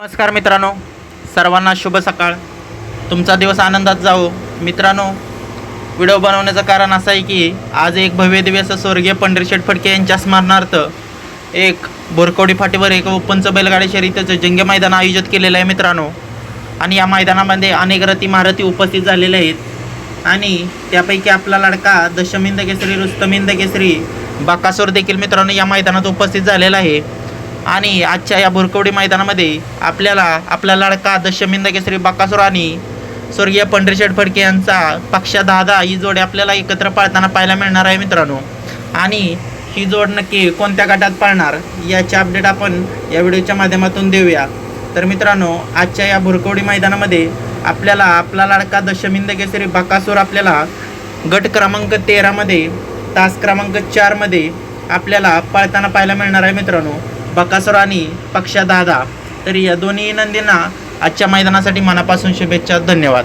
नमस्कार मित्रांनो सर्वांना शुभ सकाळ. तुमचा दिवस आनंदात जावो. मित्रांनो व्हिडिओ बनवण्याचं कारण असं आहे की आज एक भव्य असं स्वर्गीय पंढरीशेठ फडके यांच्या स्मरणार्थ एक बोरकवडी फाटीवर एक उपंच बैलगाडी शर्यतीचं जंगी मैदान आयोजित केलेलं आहे मित्रांनो. आणि या मैदानामध्ये अनेक रथी महारथी उपस्थित झालेले आहेत. आणि त्यापैकी आपला लाडका दशमिंद केसरी रुस्तमिंद केसरी बाकासूर देखील मित्रांनो या मैदानात उपस्थित झालेला आहे. आणि आजच्या या भुरकवडी मैदानामध्ये आपल्याला आपला लाडका दशमिंद केसरी बाकासूर आणि स्वर्गीय पंढरीशेठ फडके यांचा पक्षा दादा ही जोडी आपल्याला एकत्र पाळताना पाहायला मिळणार आहे मित्रांनो. आणि ही जोड नक्की कोणत्या गटात पाळणार याचे अपडेट आपण या व्हिडिओच्या माध्यमातून देऊया. तर मित्रांनो आजच्या या भुरकवडी मैदानामध्ये आपल्याला आपला लाडका दशमिंद केसरी बाकासूर आपल्याला गट क्रमांक तेरामध्ये तास क्रमांक चारमध्ये आपल्याला पाळताना पाहायला मिळणार आहे मित्रांनो. बकासूर आणि पक्षा दादा तर या दोन्ही नंदींना आजच्या मैदानासाठी मनापासून शुभेच्छा धन्यवाद.